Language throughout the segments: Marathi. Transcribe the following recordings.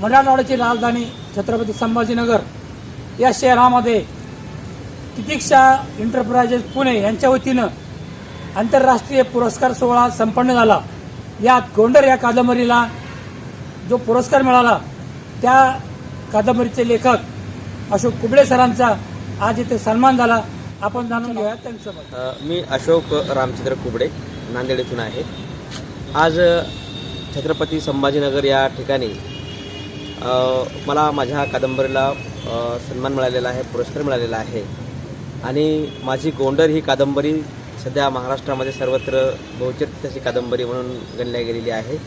मराठवाड्याची राजधानी छत्रपती संभाजीनगर या शहरामध्ये तितिक्षा एंटरप्राइजेस पुणे यांच्या वतीनं आंतरराष्ट्रीय पुरस्कार सोहळा संपन्न झाला. यात गोंडर या कादंबरीला जो पुरस्कार मिळाला त्या कादंबरीचे लेखक अशोक कुबळे सरांचा आज इथे सन्मान झाला. आपण जाणून घेऊया त्यांच्यासोबत मी अशोक रामचंद्र कुबडे नांदेड येथून आहे. आज छत्रपती संभाजीनगर या ठिकाणी मला माझ्या कादंबरीला सन्मान मिळालेला आहे पुरस्कार मिळालेला आहे. आणि माझी गोंडर ही कादंबरी सध्या महाराष्ट्रामध्ये सर्वत्र बहुचर्चित अशी कादंबरी म्हणून गणल्या गेलेली आहे.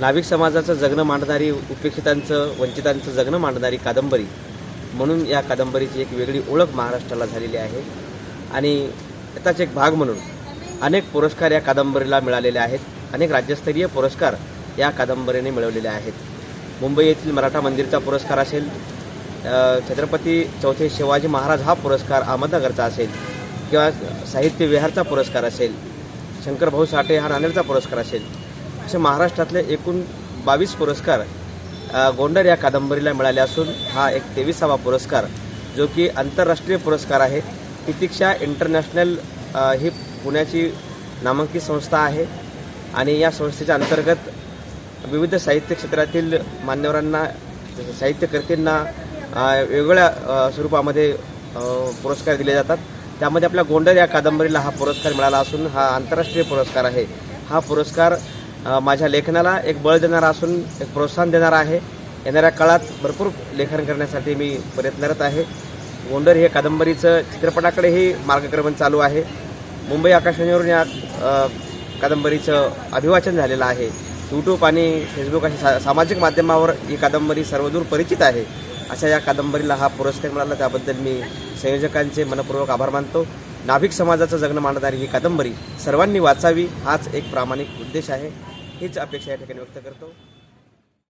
नाविक समाजाचं जगणं मांडणारी उपेक्षितांचं वंचितांचं जगणं मांडणारी कादंबरी म्हणून या कादंबरीची एक वेगळी ओळख महाराष्ट्राला झालेली आहे. आणि त्याचाच एक भाग म्हणून अनेक पुरस्कार या कादंबरीला मिळालेले आहेत. अनेक राज्यस्तरीय पुरस्कार या कादंबरीने मिळवलेले आहेत. मुंबई येथील मराठा मंदिरचा पुरस्कार असेल छत्रपती चौथे शिवाजी महाराज हा पुरस्कार अहमदनगरचा असेल किंवा साहित्य विहारचा पुरस्कार असेल शंकरभाऊ साठे हा नांदेडचा पुरस्कार असेल असे महाराष्ट्रातले एकूण बावीस पुरस्कार गोंडर या कादंबरीला मिळाले असून हा एक तेविसावा पुरस्कार जो की आंतरराष्ट्रीय पुरस्कार आहे. तितिक्षा इंटरनॅशनल ही पुण्याची नामांकित संस्था आहे आणि या संस्थेच्या अंतर्गत विविध साहित्य क्षेत्रातील मान्यवरांना साहित्यकर्त्यांना साहित्यकर्तींना वेगवेगळ्या स्वरूपामध्ये पुरस्कार दिले जातात. त्यामध्ये आपल्या गोंडर या कादंबरीला हा पुरस्कार मिळाला असून हा आंतरराष्ट्रीय पुरस्कार आहे. हा पुरस्कार माझ्या लेखनाला एक बळ देणारा असून एक प्रोत्साहन देणारा आहे. येणाऱ्या काळात भरपूर लेखन करण्यासाठी मी प्रयत्नरत आहे. गोंडर हे कादंबरीचं चित्रपटाकडेही मार्गक्रमण चालू आहे. मुंबई आकाशवाणीवरून या कादंबरीचं अभिवाचन झालेलं आहे. यूट्यूब आणि फेसबुक अशा सा सामाजिक माध्यमावर ही कादंबरी सर्वदूर परिचित आहे. अशा या कादंबरीला हा पुरस्कार मिळाला त्याबद्दल मी संयोजकांचे मनपूर्वक आभार मानतो. नाभिक समाजाचं जगणं मांडणारी ही कादंबरी सर्वांनी वाचावी हाच एक प्रामाणिक उद्देश आहे. हीच अपेक्षा या ठिकाणी व्यक्त करतो.